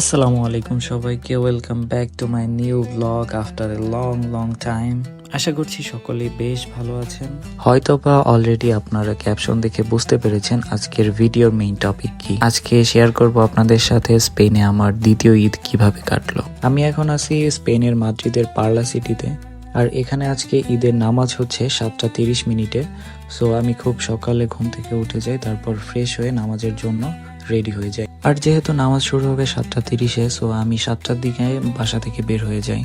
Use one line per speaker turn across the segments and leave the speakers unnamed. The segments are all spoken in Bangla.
আসসালামু আলাইকুম সবাইকে welcome back to my new blog after a long long time আশা করছি সকলেই বেশ ভালো আছেন। হয়তো বা অলরেডি আপনারা ক্যাপশন দেখে বুঝতে পেরেছেন আজকের ভিডিওর মেইন টপিক কি। আজকে শেয়ার করব আপনাদের সাথে স্পেনে আমার দ্বিতীয় ঈদ কীভাবে কাটলো। আমি এখন আছি স্পেনের মাদ্রিদের পার্লা সিটিতে, আর এখানে আজকে ঈদের নামাজ হচ্ছে সাতটা তিরিশ মিনিটে। সো আমি খুব সকালে ঘুম থেকে উঠে যাই, তারপর ফ্রেশ হয়ে নামাজের জন্য রেডি হয়ে যাই। আর যেহেতু নামাজ শুরু হবে সাতটা তিরিশে সো আমি সাতটার দিকে বাসা থেকে বের হয়ে যাই।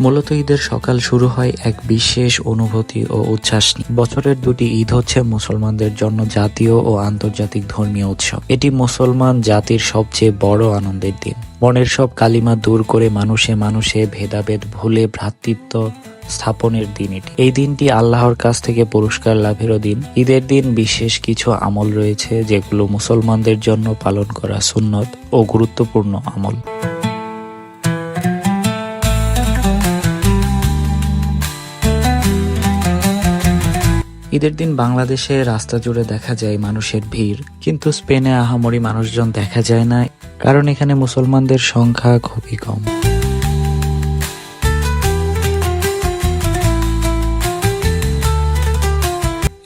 মূলত ঈদের সকাল শুরু হয় এক বিশেষ অনুভূতি ও উচ্ছ্বাস নিয়ে। বছরের দুটি ঈদ হচ্ছে মুসলমানদের জন্য জাতীয় ও আন্তর্জাতিক ধর্মীয় উৎসব। এটি মুসলমান জাতির সবচেয়ে বড় আনন্দের দিন। মনের সব কালিমা দূর করে মানুষে মানুষে ভেদাভেদ, ভুলে ভ্রাতৃত্ব স্থাপনের দিন এটি। এই দিনটি আল্লাহর কাছ থেকে পুরস্কার লাভেরও দিন। ঈদের দিন বিশেষ কিছু আমল রয়েছে যেগুলো মুসলমানদের জন্য পালন করা সুন্নত ও গুরুত্বপূর্ণ আমল। ঈদের দিন বাংলাদেশে রাস্তা জুড়ে দেখা যায় মানুষের ভিড়। কিন্তু স্পেনে আহামরি মানুষজন দেখা যায় না, কারণ এখানে মুসলমানদের সংখ্যা খুবই কম।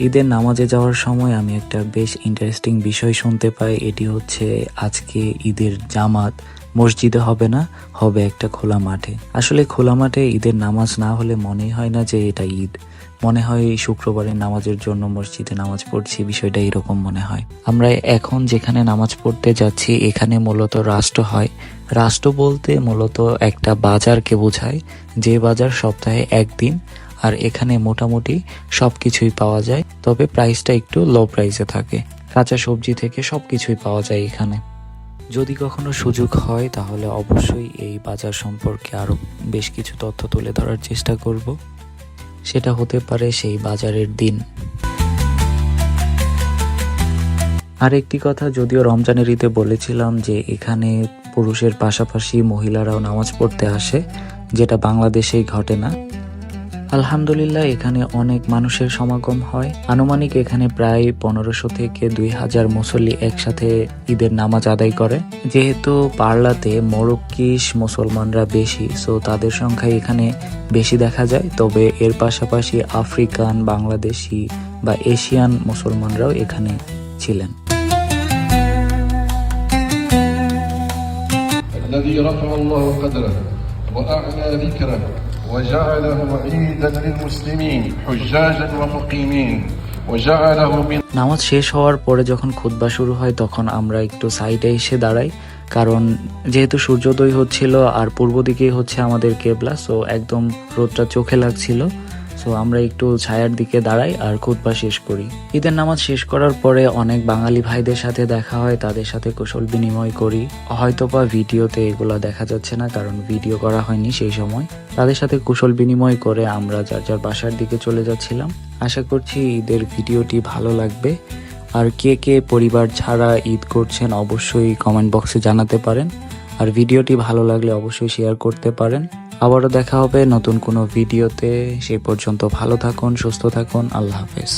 ঈদের নামাজে যাওয়ার সময় আমি একটা বেশ ইন্টারেস্টিং বিষয় শুনতে পাই। এটি হচ্ছে, আজকে ঈদের জামাত মসজিদে হবে না, হবে একটা খোলা মাঠে। আসলে খোলা মাঠে ঈদের নামাজ না হলে মনেই হয় না যে এটা ঈদ। মনে হয় শুক্রবারের নামাজের জন্য মসজিদে নামাজ পড়ছি, বিষয়টা এরকম মনে হয়। আমরা এখন যেখানে নামাজ পড়তে যাচ্ছি, এখানে মূলত রাষ্ট্র হয়। রাষ্ট্র বলতে মূলত একটা বাজারকে বোঝায়, যে বাজার সপ্তাহে একদিন আর এখানে মোটামুটি সব কিছুই পাওয়া যায়, তবে প্রাইসটা একটু লো প্রাইসে থাকে। কাঁচা সবজি থেকে সব কিছুই পাওয়া যায় এখানে। যদি কখনো সুযোগ হয়, তাহলে অবশ্যই এই বাজার সম্পর্কে আরও বেশ কিছু তথ্য তুলে ধরার চেষ্টা করব। সেটা হতে পারে সেই বাজারের দিন। আর একটি কথা, যদিও রমজানের ঈদে বলেছিলাম যে এখানে পুরুষের পাশাপাশি মহিলারাও নামাজ পড়তে আসে, যেটা বাংলাদেশেই ঘটে না। আলহামদুলিল্লাহ এখানে অনেক মানুষের সমাগম হয় আনুমানিক এখানে প্রায় পনেরোশো থেকে দুই হাজার মুসল্লি একসাথে ঈদের নামাজ আদায় করে যেহেতু পার্লাতে মরক্কিস মুসলমানরা বেশি সো তাদের সংখ্যা এখানে বেশি দেখা যায় তবে এর পাশাপাশি আফ্রিকান বাংলাদেশি বা এশিয়ান মুসলমানরাও এখানে ছিলেন
الذي رفع الله قدره وأعلى ذكره
নামাজ শেষ হওয়ার পরে যখন খুদ্া শুরু হয়, তখন আমরা একটু সাইডে এসে দাঁড়াই। কারণ যেহেতু সূর্যোদয় হচ্ছিল আর পূর্ব দিকেই হচ্ছে আমাদের কেবলা সো একদম রোদটা চোখে লাগছিল। সো আমরা একটু ছায়ার দিকে দাঁড়াই আর খুতবা শেষ করি। ঈদের নামাজ শেষ করার পরে অনেক বাঙালি ভাইদের সাথে দেখা হয়, তাদের সাথে কুশল বিনিময় করি। হয়তো হয়তোবা ভিডিওতে এগুলো দেখা যাচ্ছে না, কারণ ভিডিও করা হয়নি সেই সময়। তাদের সাথে কুশল বিনিময় করে আমরা যার যার বাসার দিকে চলে যাচ্ছিলাম। আশা করছি ঈদের ভিডিওটি ভালো লাগবে। আর কে কে পরিবার ছাড়া ঈদ করছেন অবশ্যই কমেন্ট বক্সে জানাতে পারেন। আর ভিডিওটি ভালো লাগলে অবশ্যই শেয়ার করতে পারেন। আবারও দেখা হবে নতুন কোনো ভিডিওতে। সেই পর্যন্ত ভালো থাকুন সুস্থ থাকুন। আল্লাহ হাফেজ।